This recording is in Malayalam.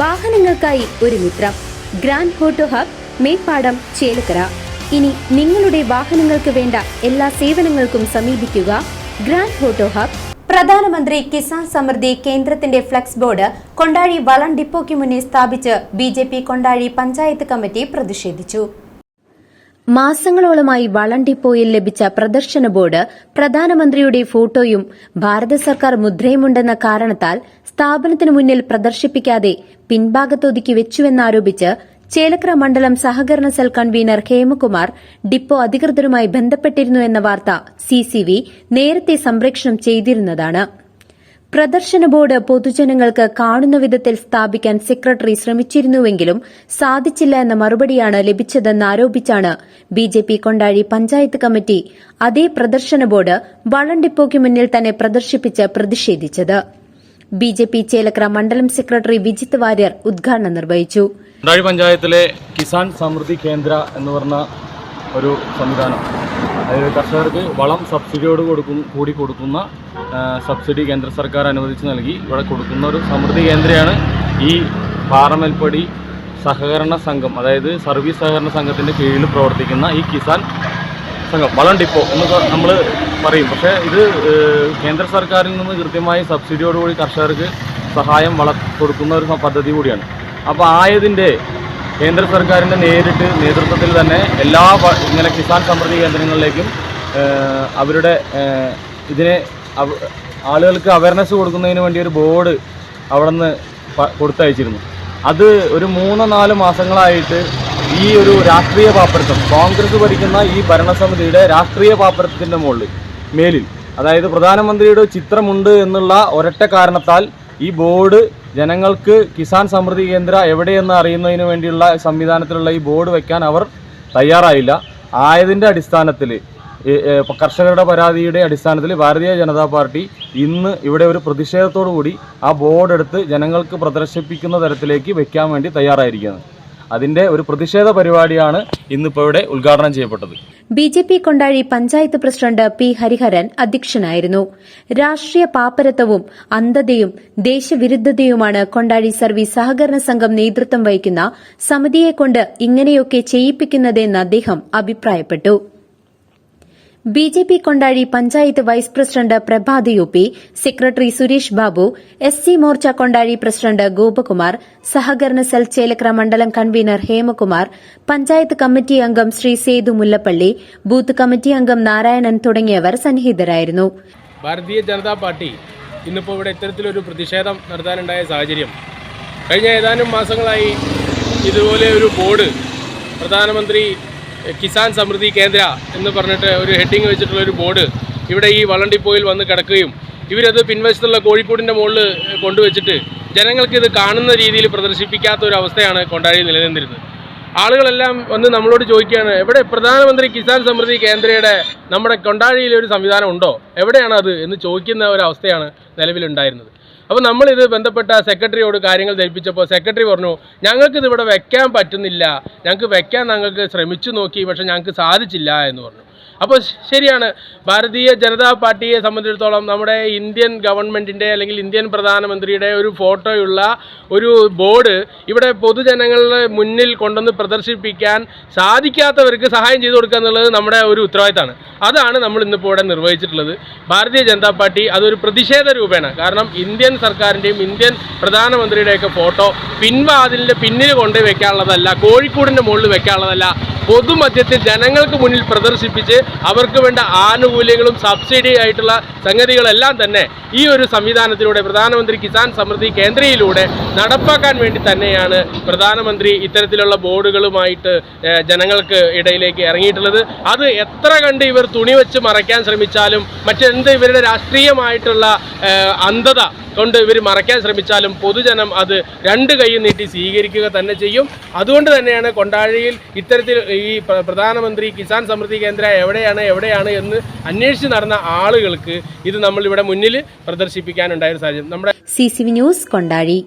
വാഹനങ്ങൾക്കായി ഒരു മിത്രം. Grand auto hub Meppadam Chelakkara. ഇനി നിങ്ങളുടെ വാഹനങ്ങൾക്ക് വേണ്ട എല്ലാ സേവനങ്ങൾക്കും സമീപിക്കുക ഗ്രാൻഡ് ഹോട്ടോ ഹബ്. പ്രധാനമന്ത്രി കിസാൻ സമൃദ്ധി കേന്ദ്രത്തിന്റെ ഫ്ലക്സ് ബോർഡ് കൊണ്ടാഴി വളം ഡിപ്പോയ്ക്ക് മുന്നിൽ സ്ഥാപിച്ച് B J P Kondazhy panchayat committee പ്രതിഷേധിച്ചു. മാസങ്ങളോളമായി വളം ഡിപ്പോയിൽ ലഭിച്ച പ്രദർശന ബോർഡ് പ്രധാനമന്ത്രിയുടെ ഫോട്ടോയും ഭാരത സർക്കാർ മുദ്രയുമുണ്ടെന്ന കാരണത്താൽ സ്ഥാപനത്തിനു മുന്നിൽ പ്രദർശിപ്പിക്കാതെ പിൻഭാഗത്തൊതുക്കി വെച്ചുവെന്നാരോപിച്ച് ചേലക്കര മണ്ഡലം സഹകരണ സെൽ കൺവീനർ ഹേമകുമാർ ഡിപ്പോ അധികൃതരുമായി ബന്ധപ്പെട്ടിരുന്നു എന്ന വാർത്ത സിസിവി നേരത്തെ സംപ്രേഷണം ചെയ്തിരുന്നതാണ്. പ്രദർശന ബോർഡ് പൊതുജനങ്ങൾക്ക് കാണുന്ന വിധത്തിൽ സ്ഥാപിക്കാൻ സെക്രട്ടറി ശ്രമിച്ചിരുന്നുവെങ്കിലും സാധിച്ചില്ല എന്ന മറുപടിയാണ് ലഭിച്ചതെന്നാരോപിച്ചാണ് B J P Kondazhi panchayat committee അതേ പ്രദർശന ബോർഡ് വളം ഡിപ്പോയ്ക്ക് മുന്നിൽ തന്നെ പ്രദർശിപ്പിച്ച് പ്രതിഷേധിച്ചത്. ബി ജെ പി ചേലക്കര മണ്ഡലം സെക്രട്ടറി വിജിത് വാര്യർ ഉദ്ഘാടനം നിർവഹിച്ചു. പഞ്ചായത്തിലെ കിസാൻ സമൃദ്ധി കേന്ദ്ര എന്ന് പറഞ്ഞ ഒരു സംവിധാനം. അതായത് കർഷകർക്ക് വളം സബ്സിഡിയോട് കൊടുക്കും കൂടി കൊടുക്കുന്ന സബ്സിഡി കേന്ദ്ര സർക്കാർ അനുവദിച്ച് നൽകി. ഇവിടെ കൊടുക്കുന്ന ഒരു സമൃദ്ധി കേന്ദ്രയാണ് ഈ പാറമൽപ്പടി സഹകരണ സംഘം. അതായത് സർവീസ് സഹകരണ സംഘത്തിന്റെ കീഴിൽ പ്രവർത്തിക്കുന്ന ഈ കിസാൻ സംഘം. വളം ഡിപ്പോ എന്ന് നമ്മൾ പറയും. പക്ഷേ ഇത് കേന്ദ്ര സർക്കാരിൽ നിന്ന് കൃത്യമായി സബ്സിഡിയോടുകൂടി കർഷകർക്ക് സഹായം വള കൊടുക്കുന്ന ഒരു പദ്ധതി കൂടിയാണ്. അപ്പോൾ ആയതിന്റെ കേന്ദ്ര സർക്കാരിന്റെ നേരിട്ട് നേതൃത്വത്തിൽ തന്നെ എല്ലാ ഇങ്ങനെ കിസാൻ സമൃദ്ധി കേന്ദ്രങ്ങളിലേക്കും അവരുടെ ഇതിനെ ആളുകൾക്ക് അവയർനെസ് കൊടുക്കുന്നതിന് വേണ്ടി ഒരു ബോർഡ് അവിടെ നിന്ന് കൊടുത്തയച്ചിരുന്നു. അത് ഒരു മൂന്ന് നാല് മാസങ്ങളായിട്ട് ഈ ഒരു രാഷ്ട്രീയ പാപ്പരത്വം. കോൺഗ്രസ് ഭരിക്കുന്ന ഈ ഭരണസമിതിയുടെ രാഷ്ട്രീയ പാപ്പരത്വത്തിന്റെ മുകളിൽ മേലിൽ. അതായത് പ്രധാനമന്ത്രിയുടെ ചിത്രമുണ്ട് എന്നുള്ള ഒരൊറ്റ കാരണത്താൽ ഈ ബോർഡ് ജനങ്ങൾക്ക് കിസാൻ സമൃദ്ധി കേന്ദ്ര എവിടെയെന്ന് അറിയുന്നതിന് വേണ്ടിയുള്ള സംവിധാനത്തിലുള്ള ഈ ബോർഡ് വയ്ക്കാൻ അവർ തയ്യാറായില്ല. ആയതിന്റെ അടിസ്ഥാനത്തിൽ കർഷകരുടെ പരാതിയുടെ അടിസ്ഥാനത്തിൽ ഭാരതീയ ജനതാ പാർട്ടി ഇന്ന് ഇവിടെ ഒരു പ്രതിഷേധത്തോടു കൂടി ആ ബോർഡ് എടുത്ത് ജനങ്ങൾക്ക് പ്രദർശിപ്പിക്കുന്ന തരത്തിലേക്ക് വയ്ക്കാൻ വേണ്ടി തയ്യാറായിരിക്കുന്നത് അതിന്റെ ഒരു പ്രതിഷേധ പരിപാടിയാണ് ഇന്നിപ്പോൾ ഇവിടെ ഉദ്ഘാടനം ചെയ്യപ്പെട്ടത്. B J P Kondazhy panchayat president P Hariharan അധ്യക്ഷനായിരുന്നു. രാഷ്ട്രീയ പാപ്പരത്വവും അന്ധതയും ദേശവിരുദ്ധതയുമാണ് കൊണ്ടാഴി സർവീസ് സഹകരണ സംഘം നേതൃത്വം വഹിക്കുന്ന സമിതിയെക്കൊണ്ട് ഇങ്ങനെയൊക്കെ ചെയ്യിപ്പിക്കുന്നതെന്ന് അദ്ദേഹം അഭിപ്രായപ്പെട്ടു. B J P Kondazhy panchayat vice president Prabhath U P secretary Suresh Babu S C Morcha Kondazhy president Gopakumar സഹകരണ സെൽ ചേലക്കര മണ്ഡലം കൺവീനർ ഹേമകുമാർ പഞ്ചായത്ത് കമ്മിറ്റി അംഗം ശ്രീ സേതു മുല്ലപ്പള്ളി ബൂത്ത് കമ്മിറ്റി അംഗം നാരായണൻ തുടങ്ങിയവർ സന്നിഹിതരായിരുന്നു. ഭാരതീയ ജനതാ പാർട്ടി ഇന്നിപ്പോൾ ഇവിടെ ഇത്തരത്തിലൊരു പ്രതിഷേധം നടത്താനുണ്ടായ സാഹചര്യം. കഴിഞ്ഞ ഏതാനും മാസങ്ങളായി ഇതുപോലെ ഒരു ബോർഡ് പ്രധാനമന്ത്രി കിസാൻ സമൃദ്ധി കേന്ദ്ര എന്ന് പറഞ്ഞിട്ട് ഒരു ഹെഡിങ് വെച്ചിട്ടുള്ള ഒരു ബോർഡ് ഇവിടെ ഈ വളണ്ടി ഡിപ്പോയിൽ വന്ന് കിടക്കുകയും ഇവരത് പിൻവശത്തുള്ള കോഴിക്കോടിന്റെ മുകളിൽ കൊണ്ടുവച്ചിട്ട് ജനങ്ങൾക്ക് ഇത് കാണുന്ന രീതിയിൽ പ്രദർശിപ്പിക്കാത്ത ഒരു അവസ്ഥയാണ് കൊണ്ടാഴി നിലനിന്നിരുന്നത്. ആളുകളെല്ലാം വന്ന് നമ്മളോട് ചോദിക്കുകയാണ് എവിടെ പ്രധാനമന്ത്രി കിസാൻ സമൃദ്ധി കേന്ദ്രയുടെ നമ്മുടെ കൊണ്ടാഴിയിൽ ഒരു സംവിധാനം ഉണ്ടോ? എവിടെയാണ് അത്? എന്ന് ചോദിക്കുന്ന ഒരു അവസ്ഥയാണ് നിലവിലുണ്ടായിരുന്നത്. അപ്പോൾ നമ്മളിത് ബന്ധപ്പെട്ട സെക്രട്ടറിയോട് കാര്യങ്ങൾ ധരിപ്പിച്ചപ്പോൾ സെക്രട്ടറി പറഞ്ഞു ഞങ്ങൾക്കിത് ഇവിടെ വെക്കാൻ പറ്റുന്നില്ല. ഞങ്ങൾക്ക് വെക്കാൻ ഞങ്ങൾക്ക് ശ്രമിച്ചു നോക്കി പക്ഷേ ഞങ്ങൾക്ക് സാധിച്ചില്ല എന്ന് പറഞ്ഞു. അപ്പോൾ ശരിയാണ്. ഭാരതീയ ജനതാ പാർട്ടിയെ സംബന്ധിച്ചിടത്തോളം നമ്മുടെ ഇന്ത്യൻ ഗവൺമെന്റിന്റെ അല്ലെങ്കിൽ ഇന്ത്യൻ പ്രധാനമന്ത്രിയുടെ ഒരു ഫോട്ടോയുള്ള ഒരു ബോർഡ് ഇവിടെ പൊതുജനങ്ങളുടെ മുന്നിൽ കൊണ്ടുവന്ന് പ്രദർശിപ്പിക്കാൻ സാധിക്കാത്തവർക്ക് സഹായം ചെയ്തു കൊടുക്കുക എന്നുള്ളത് നമ്മുടെ ഒരു ഉത്തരവാദിത്തമാണ്. അതാണ് നമ്മൾ ഇന്നിപ്പോൾ ഇവിടെ നിർവഹിച്ചിട്ടുള്ളത്. ഭാരതീയ ജനതാ പാർട്ടി അതൊരു പ്രതിഷേധ രൂപേണ. കാരണം ഇന്ത്യൻ സർക്കാരിന്റെയും ഇന്ത്യൻ പ്രധാനമന്ത്രിയുടെയൊക്കെ ഫോട്ടോ പിൻവാതിലിന്റെ പിന്നിൽ കൊണ്ട് വെക്കാനുള്ളതല്ല കോഴിക്കോടിന്റെ മുകളിൽ വെക്കാനുള്ളതല്ല പൊതുമധ്യത്തിൽ ജനങ്ങൾക്ക് മുന്നിൽ പ്രദർശിപ്പിച്ച് അവർക്ക് വേണ്ട ആനുകൂല്യങ്ങളും സബ്സിഡി ആയിട്ടുള്ള സംഗതികളെല്ലാം തന്നെ ഈ ഒരു സംവിധാനത്തിലൂടെ പ്രധാനമന്ത്രി കിസാൻ സമൃദ്ധി കേന്ദ്രയിലൂടെ നടപ്പാക്കാൻ വേണ്ടി തന്നെയാണ് പ്രധാനമന്ത്രി ഇത്തരത്തിലുള്ള ബോർഡുകളുമായിട്ട് ജനങ്ങൾക്ക് ഇടയിലേക്ക് ഇറങ്ങിയിട്ടുള്ളത്. അത് എത്ര കണ്ട് ഇവർ തുണി വെച്ച് മറയ്ക്കാൻ ശ്രമിച്ചാലും മറ്റെന്ത് ഇവരുടെ രാഷ്ട്രീയമായിട്ടുള്ള അന്ധത കൊണ്ട് ഇവർ മറയ്ക്കാൻ ശ്രമിച്ചാലും പൊതുജനം അത് രണ്ട് കൈയും നീട്ടി സ്വീകരിക്കുക തന്നെ ചെയ്യും. അതുകൊണ്ട് തന്നെയാണ് കൊണ്ടാഴിയിൽ ഇത്തരത്തിൽ ഈ പ്ര- പ്രധാനമന്ത്രി കിസാൻ സമൃദ്ധി കേന്ദ്ര എവിടെയാണ് എവിടെയാണ് എന്ന് അന്വേഷിച്ച് നടന്ന ആളുകൾക്ക് ഇത് നമ്മൾ ഇവിടെ മുന്നിൽ പ്രദർശിപ്പിക്കാനുണ്ടായ സാഹചര്യം. നമ്മുടെ C C V news Kondazhy.